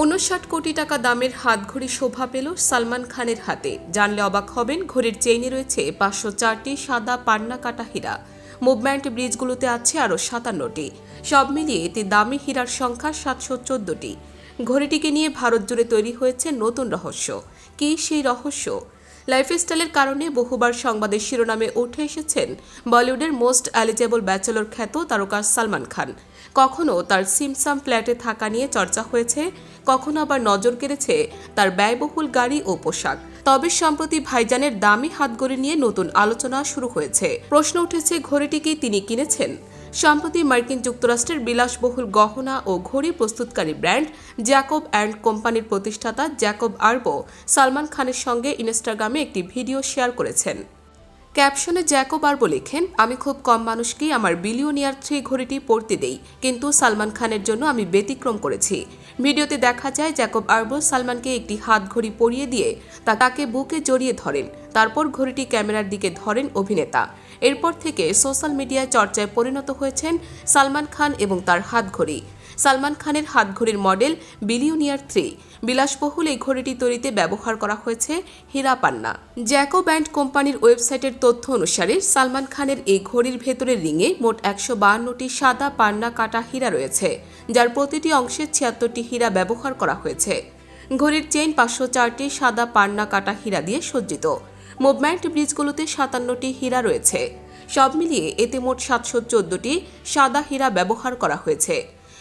উনষাট কোটি টাকা দামের হাতঘড়ি শোভা পেল সালমান খানের হাতে। জানলে অবাক হবেন, ঘড়ির চেইনে রয়েছে পাঁচশো চারটি সাদা পান্না কাটা হীরা। মুভমেন্ট ব্রিজগুলোতে আছে আরও সাতান্নটি। সব মিলিয়ে এতে দামি হীরার সংখ্যা সাতশো চোদ্দটি। ঘড়িটিকে নিয়ে ভারত জুড়ে তৈরি হয়েছে নতুন রহস্য। কি সেই রহস্য? লাইফস্টাইলের কারণে বহুবার সংবাদের শিরোনামে উঠে এসেছেন বলিউডের মোস্ট অ্যালিজেবল ব্যাচেলর খ্যাত তারকা সালমান খান। কখনো তার সিমসাম ফ্ল্যাটে থাকা নিয়ে চর্চা হয়েছে, কখনো আবার নজর কেড়েছে তার ব্যয়বহুল গাড়ি ও পোশাক। তবে সম্প্রতি ভাইজানের দামি হাতগড়ি নিয়ে নতুন আলোচনা শুরু হয়েছে। প্রশ্ন উঠেছে, ঘড়িটি কি তিনি কিনেছেন? সম্প্রতি মার্কিন যুক্তরাষ্ট্রের বিলাসবহুল গহনা ও ঘড়ি প্রস্তুতকারী ব্র্যান্ড জ্যাকব অ্যান্ড কোম্পানির প্রতিষ্ঠাতা জ্যাকব আরবো সালমান খানের সঙ্গে ইনস্টাগ্রামে একটি ভিডিও শেয়ার করেছেন। ক্যাপশনে জ্যাকব আরবো লেখেন, আমি খুব কম মানুষকেই আমার বিলিয়নিয়ার থ্রি ঘড়িটি পড়তে দেই, কিন্তু সালমান খানের জন্য আমি ব্যতিক্রম করেছি। ভিডিওতে দেখা যায় জ্যাকব আরবো সালমানকে একটি হাত ঘড়ি পরিয়ে দিয়ে তা তাকে বুকে জড়িয়ে ধরেন, তারপর ঘড়িটি ক্যামেরার দিকে ধরেন অভিনেতা। এরপর থেকে সোশ্যাল মিডিয়ায় চর্চায় পরিণত হয়েছেন সালমান খান এবং তার হাতঘড়ি সালমান খানের হাতঘড়ির মডেল বিলিয়নিয়ার থ্রি। বিলাসবহুল এই ঘড়িটি তৈরিতে ব্যবহার করা হয়েছে হীরা পান্না। জ্যাকো ব্যান্ড কোম্পানির ওয়েবসাইটের তথ্য অনুসারে, সালমান খানের এই ঘড়ির ভেতরের রিংয়ে মোট একশো বাহান্নটি সাদা পান্না কাটা হীরা রয়েছে, যার প্রতিটি অংশে ছিয়াত্তরটি হীরা ব্যবহার করা হয়েছে। ঘড়ির চেইন পাঁচশো চারটি সাদা পান্না কাটা হীরা দিয়ে সজ্জিত। মুভমেন্ট ব্রিজগুলোতে সাতান্নটি হীরা রয়েছে। সব মিলিয়ে এতে মোট সাতশো চোদ্দটি সাদা হীরা ব্যবহার করা হয়েছে।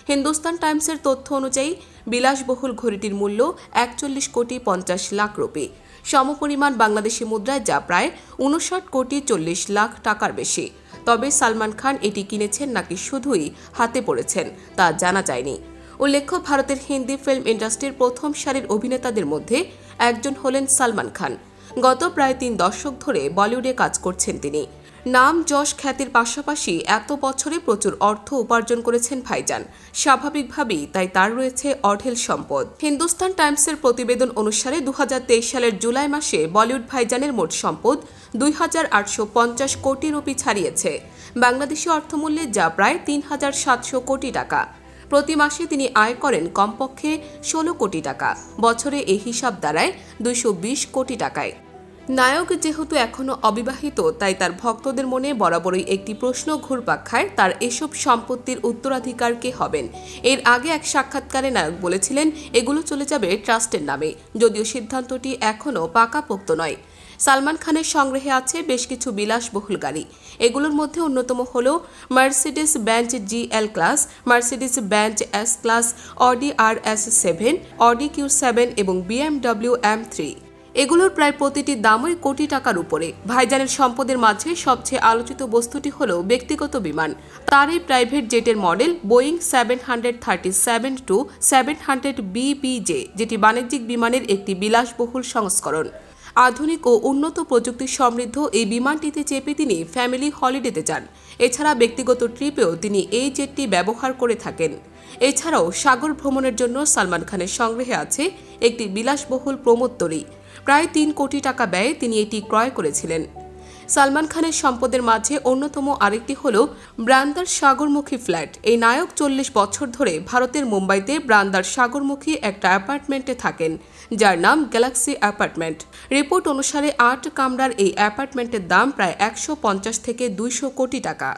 হিন্দুস্তান টাইমসের তথ্য অনুযায়ী বিলাসবহুল ঘড়িটির মূল্য একচল্লিশ কোটি পঞ্চাশ লাখ রুপি। সমপরিমাণ বাংলাদেশি মুদ্রায় যা প্রায় উনষাট কোটি চল্লিশ লাখ টাকার বেশি। তবে সালমান খান এটি কিনেছেন নাকি শুধুই হাতে পড়েছেন তা জানা যায়নি। উল্লেখ্য, ভারতের হিন্দি ফিল্ম ইন্ডাস্ট্রির প্রথম সারির অভিনেতাদের মধ্যে একজন হলেন সালমান খান। গত প্রায় তিন দশক ধরে বলিউডে কাজ করছেন তিনি। নাম যশ খ্যাতির পাশাপাশি এত বছরে প্রচুর অর্থ উপার্জন করেছেন ভাইজান। স্বাভাবিকভাবেই তাই তার রয়েছে অঢেল সম্পদ। হিন্দুস্তান টাইমসের প্রতিবেদন অনুসারে দু হাজার তেইশ সালের জুলাই মাসে বলিউড ভাইজানের মোট সম্পদ দুই হাজার আটশো পঞ্চাশ কোটি রুপি ছাড়িয়েছে। বাংলাদেশি অর্থমূল্যে যা প্রায় তিন হাজার সাতশো কোটি টাকা। প্রতি মাসে তিনি আয় করেন কমপক্ষে ষোলো কোটি টাকা। বছরে এই হিসাব দাঁড়ায় দুইশ বিশ কোটি টাকায়। নায়ক যেহেতু এখনও অবিবাহিত, তাই তার ভক্তদের মনে বরাবরই একটি প্রশ্ন ঘুরপাক খায়, তার এসব সম্পত্তির উত্তরাধিকার কে হবেন? এর আগে এক সাক্ষাৎকারে নায়ক বলেছিলেন, এগুলো চলে যাবে ট্রাস্টের নামে, যদিও সিদ্ধান্তটি এখনও পাকাপোক্ত নয়। সালমান খানের সংগ্রহে আছে বেশ কিছু বিলাসবহুল গাড়ি। এগুলোর মধ্যে অন্যতম হল Mercedes Benz G L class, Mercedes Benz S class, Audi R S seven, Audi Q seven এবং বিএমডব্লিউ এম থ্রি। এগুলোর প্রায় প্রতিটি দামই কোটি টাকার উপরে। ভাইজানের সম্পদের মাঝে সবচেয়ে আলোচিত বস্তুটি হল ব্যক্তিগত বিমান। তার এই private জেটের model Boeing seven hundred thirty seven two seven hundred BBJ যেটি বাণিজ্যিক বিমানের একটি বিলাসবহুল সংস্করণ। আধুনিক ও উন্নত প্রযুক্তি সমৃদ্ধ এই বিমানটিতে চেপে তিনি ফ্যামিলি হলিডেতে যান। এছাড়া ব্যক্তিগত ট্রিপেও তিনি এই জেটটি ব্যবহার করে থাকেন। এছাড়াও সাগর ভ্রমণের জন্য সালমান খানের সংগ্রহে আছে একটি বিলাসবহুল প্রমোত্তরী প্রায় তিন কোটি টাকা ব্যয়ে তিনি এটি ক্রয় করেছিলেন। সালমান খানের সম্পদের মাঝে অন্যতম আরেকটি হল ব্রান্দার সাগরমুখী ফ্ল্যাট। এই নায়ক চল্লিশ বছর ধরে ভারতের মুম্বাইতে ব্রান্দার সাগরমুখী একটা অ্যাপার্টমেন্টে থাকেন, যার নাম গ্যালাক্সি অ্যাপার্টমেন্ট। রিপোর্ট অনুসারে আট কামরার এই অ্যাপার্টমেন্টের দাম প্রায় একশো পঞ্চাশ থেকে দুইশো কোটি টাকা।